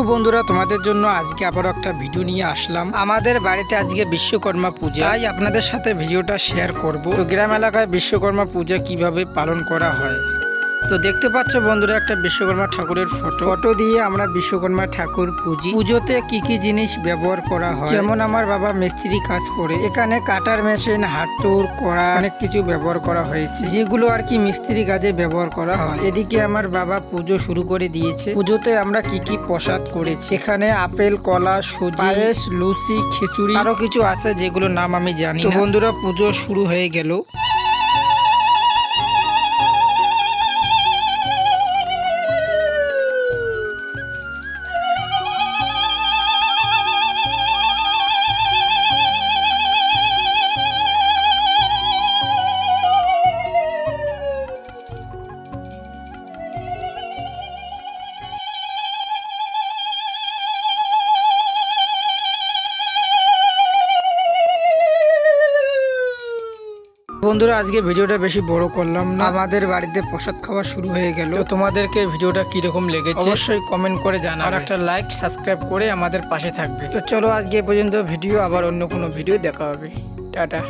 তো বন্ধুরা, তোমাদের জন্য আজকে আবার একটা ভিডিও নিয়ে আসলাম। আমাদের বাড়িতে আজকে বিশ্বকর্মা পূজা। তাই আপনাদের সাথে ভিডিওটা শেয়ার করব। তো গ্রাম এলাকায় বিশ্বকর্মা পূজা কীভাবে পালন করা হয়? তো দেখতে পাচ্ছ বন্ধুরা একটা বিশ্বকর্মা ঠাকুরের ফটো। ফটো দিয়ে আমরা বিশ্বকর্মা ঠাকুর পুজি। পুজোতে কি কি জিনিস ব্যবহার করা হয়? যেমন আমার বাবা মিস্ত্রি কাজ করে। এখানে কাটার মেশিন, হাতুর করা অনেক কিছু ব্যবহার করা হয়েছে। যেগুলো আর কি মিস্ত্রি কাজে ব্যবহার করা হয়। এদিকে আমার বাবা পুজো শুরু করে দিয়েছে। পুজোতে আমরা কি কি প্রসাদ করেছি? এখানে আপেল, কলা, সুজি লুচি, খিচুড়ি, আরও কিছু আছে যেগুলোর নাম আমি জানি বন্ধুরা পুজো শুরু হয়ে গেল। বন্ধুরা আজকে ভিডিওটা বেশি বড় করলাম না। আমাদের বাড়িতে প্রসাদ খাওয়া শুরু হয়ে গেল। তোমাদেরকে ভিডিওটা কীরকম লেগেছে অবশ্যই কমেন্ট করে জানা আর একটা লাইক সাবস্ক্রাইব করে আমাদের পাশে থাকবে। তো চলো আজকে এ পর্যন্ত ভিডিও আবার অন্য কোনো ভিডিও দেখা হবে। টাটা।